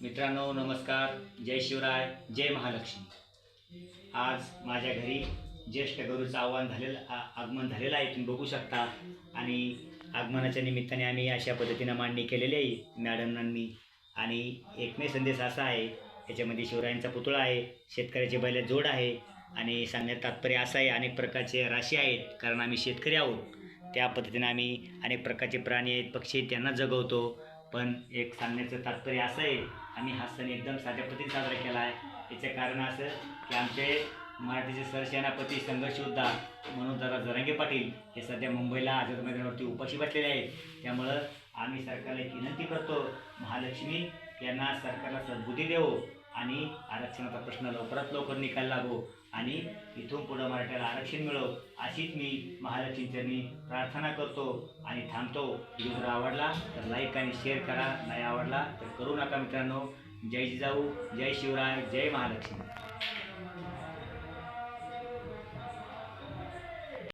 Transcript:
मित्रांनो नमस्कार. जय शिवराय जय महालक्ष्मी. आज माझ्या घरी ज्येष्ठ गरूचं आव्हान झालेलं आगमन झालेलं आहे. तुम्ही बघू शकता. आणि आगमनाच्या निमित्ताने आम्ही अशा पद्धतीनं मांडणी केलेली आहे. मॅडमांनी आणि एकमेव संदेश असा आहे याच्यामध्ये शिवरायांचा पुतळा आहे शेतकऱ्याचे बैल जोड आहे आणि सांगण्यात तात्पर्य असं आहे अनेक प्रकारचे राशी आहेत. कारण आम्ही शेतकरी आहोत. त्या पद्धतीने आम्ही अनेक प्रकारचे प्राणी आहेत पक्षी त्यांना जगवतो. पण एक सांगण्याचं तात्पर्य असं आहे आम्ही हा सण एकदम साध्या पद्धतीने साजरा केला आहे. याचं कारण असं की आमचे मराठीचे सरसेनापती संघर्ष योद्धा म्हणून दादा जरांगे पाटील हे सध्या मुंबईला आझाद मैदानावरती उपाशी बसलेले आहेत. त्यामुळं आम्ही सरकारला एक विनंती करतो महालक्ष्मी यांना सरकारला सद्बुद्धी देवो. आणि आरक्षणाचा प्रश्न लवकरात लवकर निकाल लागो आणि इथून पुढं मराठ्याला आरक्षण मिळो अशीच मी महालक्ष्मीचरणी प्रार्थना करतो आणि थांबतो. व्हिडिओ जर आवडला तर लाईक आणि शेअर करा. नाही आवडला तर करू नका मित्रांनो. जय जिजाऊ जय शिवराय जय महालक्ष्मी.